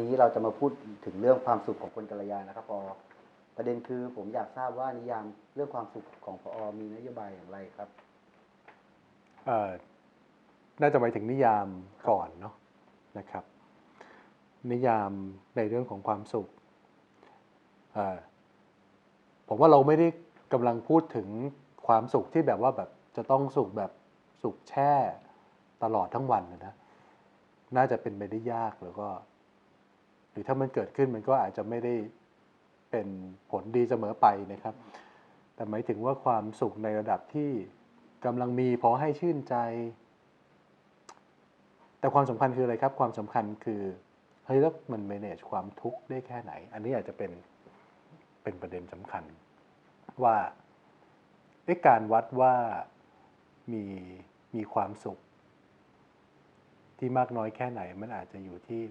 นี้เราจะมาพูดถึงเรื่องความสุขของคนกัลยานะครับพอประเด็นคือผมอยากทราบว่านิยามเรื่องความสุขของพอมีนโยบายอย่างไรครับเอ่อน่าจะหมายถึงนิยามก่อนเนาะนะครับ นิยามในเรื่องของความสุขเอ่อผมว่าเราไม่ได้กำลังพูดถึงความสุขที่แบบว่าแบบจะต้องสุขแบบสุขแช่ตลอดทั้งวันนะนะน่าจะเป็นไปได้ยากแล้วก็ รือถ้ามันเกิดขึ้นมันก็อาจจะไม่ได้เป็นผลดีเสมอไปนะครับ แต่หมายถึงว่าความสุขในระดับที่กำลังมีพอให้ชื่นใจ แต่ความสำคัญคืออะไรครับ ความสำคัญคือเฮ้ยแล้วมัน manage ความทุกข์ได้แค่ไหน อันนี้อาจจะเป็นเป็นประเด็นสำคัญ ว่าการวัดว่ามีมีความสุข ที่มากน้อยแค่ไหนมันอาจจะอยู่ที่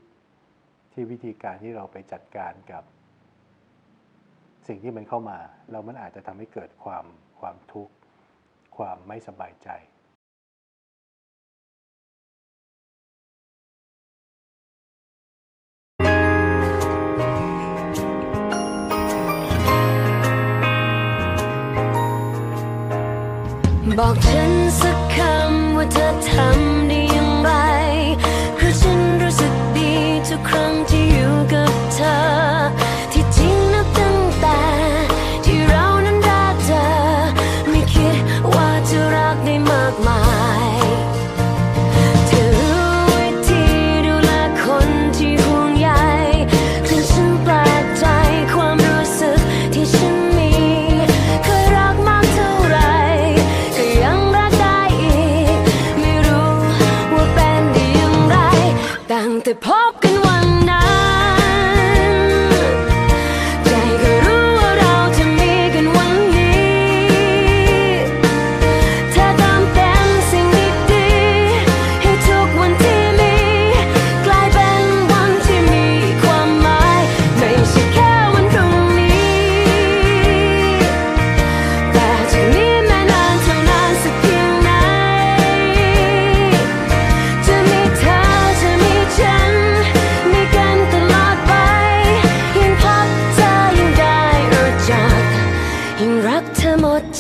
ที่วิธีการที่เราไปจัดการกับ สิ่งที่มันเข้ามาแล้วมันอาจจะทำให้เกิดความความทุกข์ ความไม่สบายใจบอกฉันสักคำว่าเธอทำด้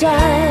อ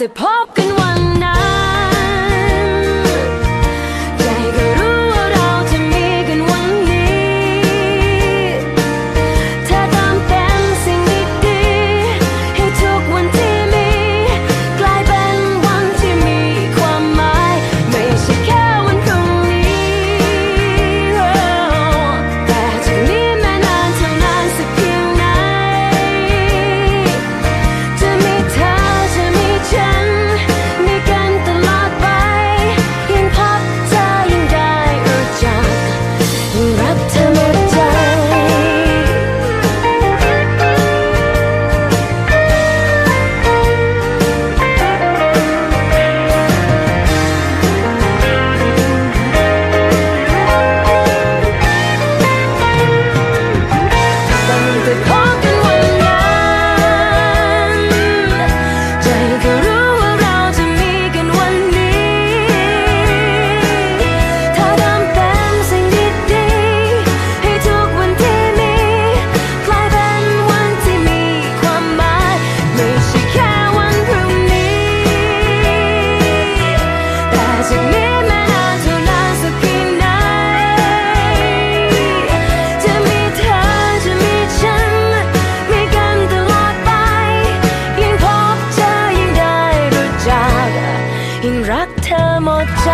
ตั้ง เธอหมดใจ